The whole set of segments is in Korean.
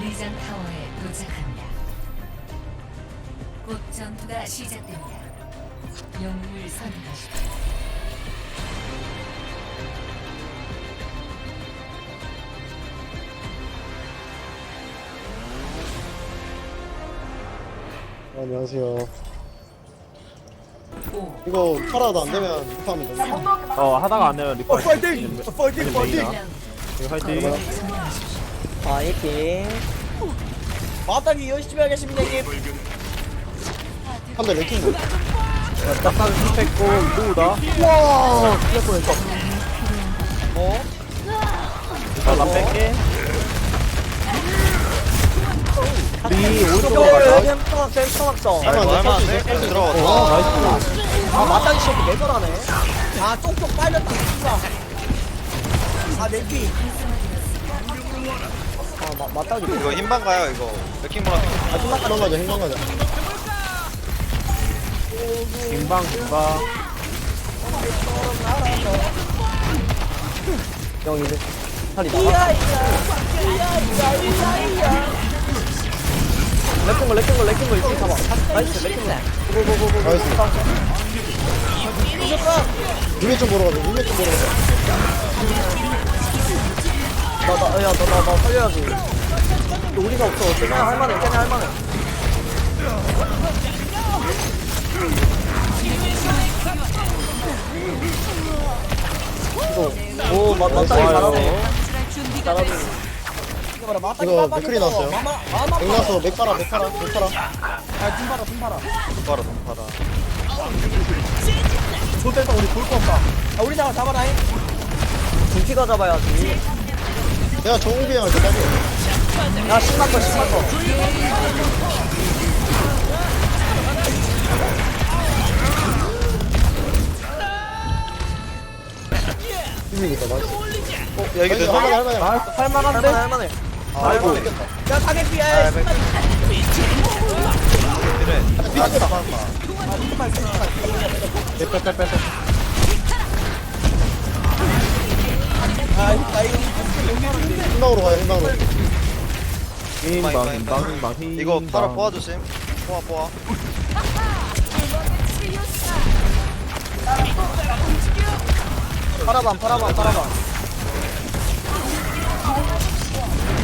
리장 타워에 도착합니다. 곧 전투가 시작됩니다. 영웅을 선택하십시오. 안녕하세요. 5, 이거 팔아도 안 되면 리파하면 됩니다. 어 하다가 안 되면 리퍼 파이팅! 파이팅! 파이팅! 이거 화이팅 파이팅! 마땅히 열심히 하겠습니다, 형님. 한대 레킹. 딱딱 뺐고 누구다? 와! 큰일 뻔했어. 어? 나 뺄게 리 오른쪽으로 가자 햄스터, 햄스터 막성. 하면 안 돼. 셀프 들어가. 어 나이스 아, 마땅히 시험 매설하네. 아, 쫑쫑 빨렸다, 진짜. 아, 내피. 아, 마, 마땅히. 이거 힘방 가요 이거. 레킹볼한테. 아, 힘만 가자, 가자, 힘만 가자. 김방 김방 형, 이제. 살이 나가. 레킹걸, 레킹걸, 레킹걸, 이쪽 잡아. 나이스, 레킹걸. 고고고고고. 나이스. 룰렛 좀 보러 가자, 룰렛 좀 보러 가자. 나, 나, 야, 너, 나, 나 살려야지. 또 우리가 없어. 쟤네 할만해, 쟤네 할만해. 이거, 오, 맞, 맞다니 잘하네. 잘하네. 이거 봐라, 맞다니 이거 맞다니 맥클이. 나왔어요. 마마, 마마. 맥 나서 맥 팔아, 맥 팔아, 맥 팔아. 아, tum 봐라, tum 봐라. 돈파라. 돌 뺐다, 우리 돌거 없다. 아, 우리 나가 잡아라, 잉. 등피가 잡아야지. 내가 정우비 형한테 따져. 야, 10만 거, 10만 거. 힘이니까, 나이스. 야 이게 내 할만해, 손. 할만해. 나이스 할만한데? 할만해, 할만해. 아이고 야, 사계 피해. 아, 맥- 그래. 빼빼빼빼 아, 나 이거 힘방으로 가요, 힘방으로. 김방 김방 김방 이거 팔아 뽑아주심. 뽑아 뽑아. 팔아봐, 팔아봐, 팔아봐.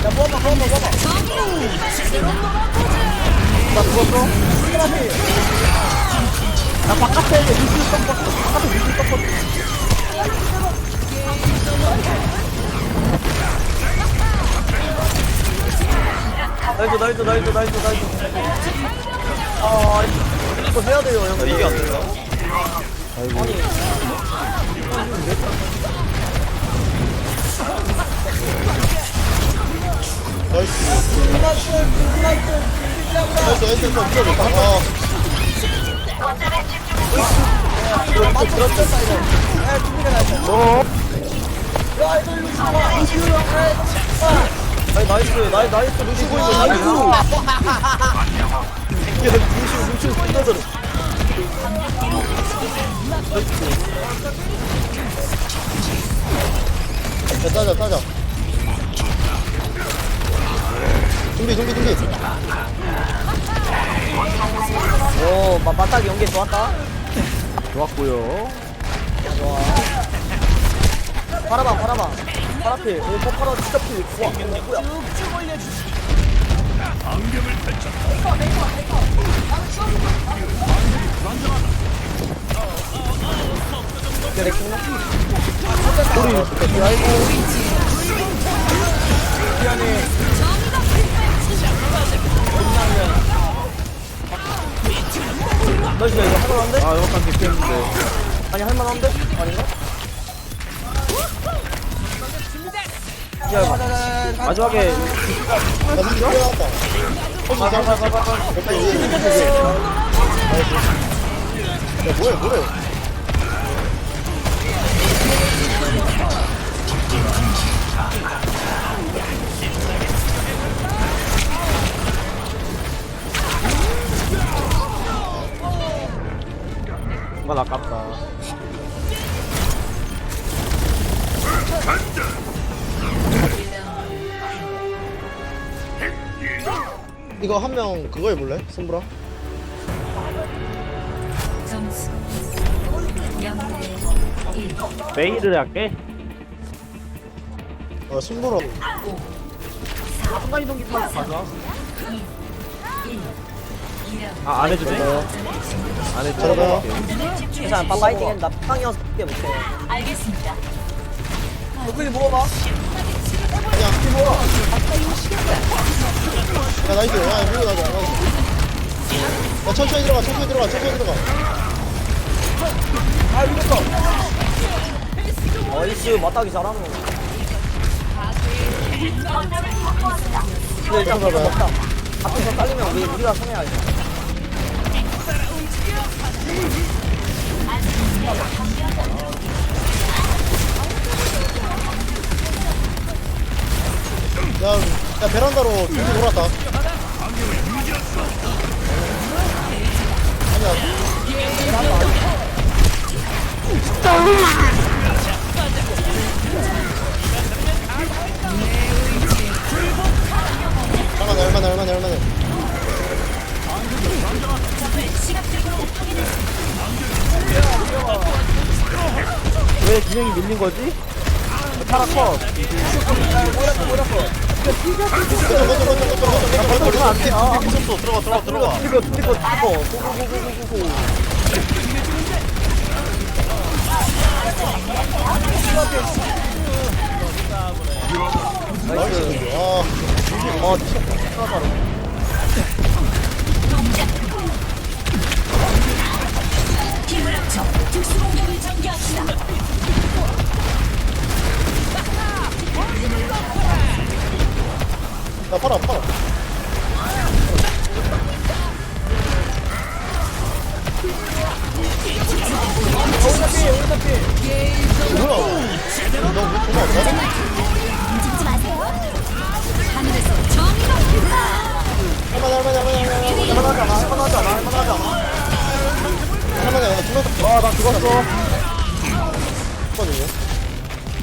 야, 뽑아봐, 뽑아봐, 뽑아봐. 나 죽었어? 스크라피. 나 바깥에 미술 떡 바깥에 미술 떡 나이스, 나이스, 나이스, 나이스, 나이스. 아, 이거 해야 돼요, 형. 야 이게 안 된다. 나이스. 나이스, 나이스, 나이스. 밀어줬다. 아, 아니 나이스 나이스 나이스 루시 보이네 나이스. 야 루시 루시 끝나잖아 야, 따자, 따자. 준비, 준비, 준비. 오 마, 맞닥이 연계 좋았다. 좋았고요. 좋아. 팔아봐 팔아봐 팔아필 오 팔아 진짜 필 좋아 뭐야? 야, 레킹. 소리 아이고 미안해. 너지 이거 할만한데? 아 이것만 개피했는데. 아니 할만한데? 아닌가? 마지막에 뭐해, 뭐해. 이건 아깝다 이거 한 명 그거 해볼래? 손브라? 점수 0대 1 메이를 할게 어 손브라 순간 이동기 타고 가자 1 2라운드 아안 해도 돼? 안 잘해봐. 돼? 괜찮아 빠 파이팅 했나 팡이어서 때 못해 알겠습니다 노플이 물어봐 야 나이스. 야 밀고 나가 나이스. 야 천천히 들어가 천천히 들어가 천천히 들어가. 아 이겼다 어이스 맞다기 잘하노 근데 일단 그거 없다. 앞에서 딸리면 우리, 우리가 손해야지 야, 야 베란다로 둘이 돌았다. 아니야. 얼마나 얼마나 얼마나 얼마나. 왜 진영이 밀린 거지? 파라 컷 거쳐 거쳐 거쳐 아 미쳤어 들어가 들어가 들어가 이거 이거 이거 고고고고고고 나이스 아어 진짜 야 팔아 팔아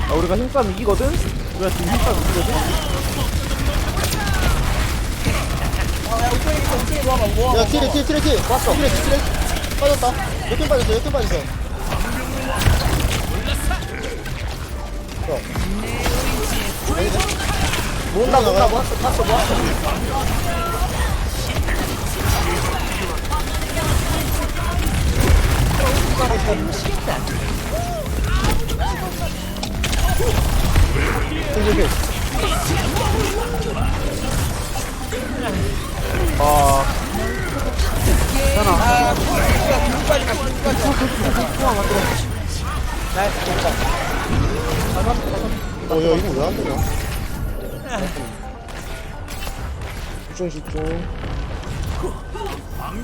아, 우리가 힘싸움 이기거든? 우리가 지금 힘싸움 이기거든? 야 킬이 킬 킬이 킬. 왔어. 킬이 킬이 빠졌다. 몇팀 빠졌어? 몇팀 빠졌어? 야. 모은다 모은다? 모았어 봤어. 모았어 아 괜찮아 어, 야, 이거 왜 안 되냐? 집중, 집중.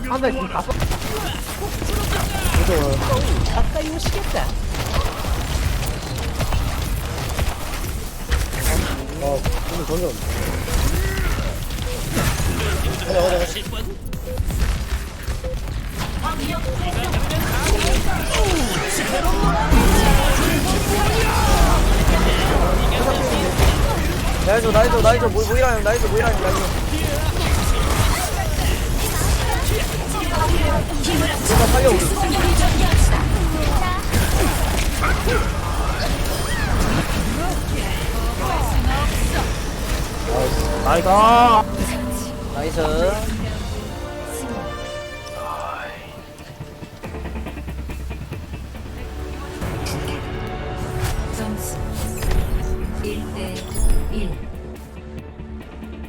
한 대 지금 다 썼... 그죠? 아, 오늘 가자. 나이도 나이도 뭐 모이라형 나이도 모이라형 나이도 누가 살려 우리 나이다 나이스. 점수 1대 1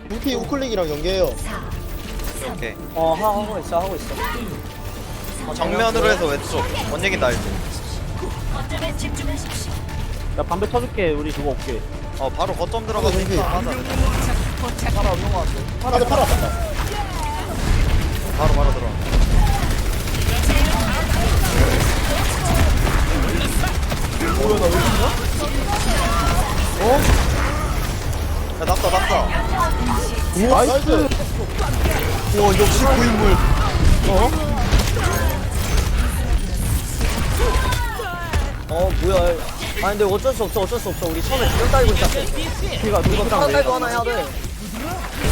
루키 우클릭이랑 연계해요. 4 오케이. 어 하- 하고 있어 하고 있어. 정면으로 해서 왼쪽. 뭔 얘긴지 알지? 야 담배 쳐줄게 우리 그거 올게. 어 바로 거점 들어가서 어, 인사 하자 하나 없는 거 같아 파라, 파라, 파라. 바로 바로 들어 야 낙사 낙사 나이스. 와 역시 고인물 어 뭐야 아 근데 어쩔 수 없어 어쩔 수 없어 우리 처음에 두명 따이고 있었어 누구랑 하나 왜 따이고 하나 해야 돼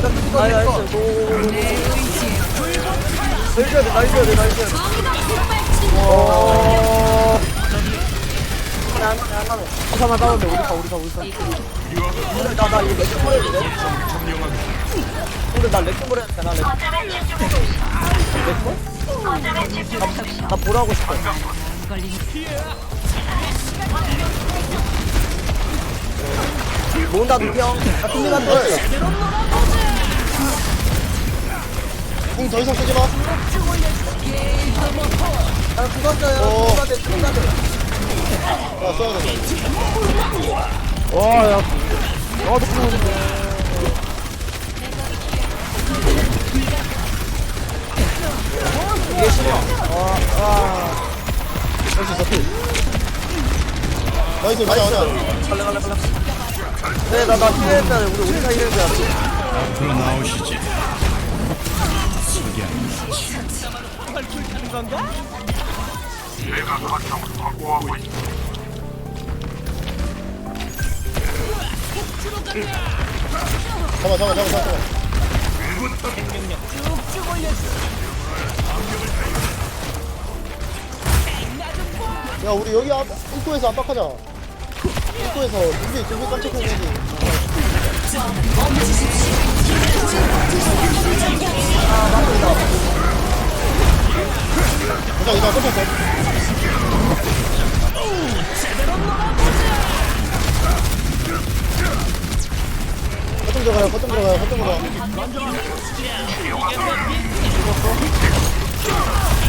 나이스 나이스 나이스 나이스 나이스 나이스 어 안돼 안돼 하나만 따는데 우리 다 우리 다 우리 다 근데 나나 이거 렉좀 버려야 돼 근데 나 렉좀 버려야 돼나 렉. 렉? 나 보라고 싶어 모은다 눈평 나 뚱기 한돌 궁더 이상 쓰지 마. 나 죽었어요 어. 죽었대 죽었대 야, 써야 돼. 와야 아 이게 싫어 할수 있어, 필. 나이스, 가자, 가자. 갈래 갈래 갈래 네 나 나 힐했다 우리 우리 다 힐했다 잡아, 잡아, 잡아, 잡아. 야, 우리 여기 앞, 입구에서 압박하자. 입구에서 준비, 준비 깜짝하게 해야지. 가자, 이제 깜짝했어. 거점 들어가요, 거점 들어가요, 거점 들어가. 아,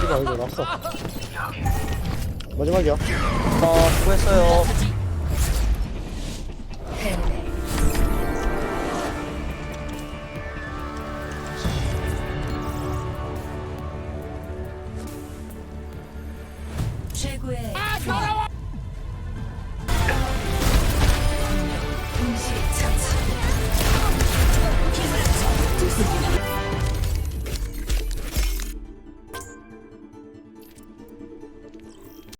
씨발, 이거 낙서. 마지막이야. 어 수고했어요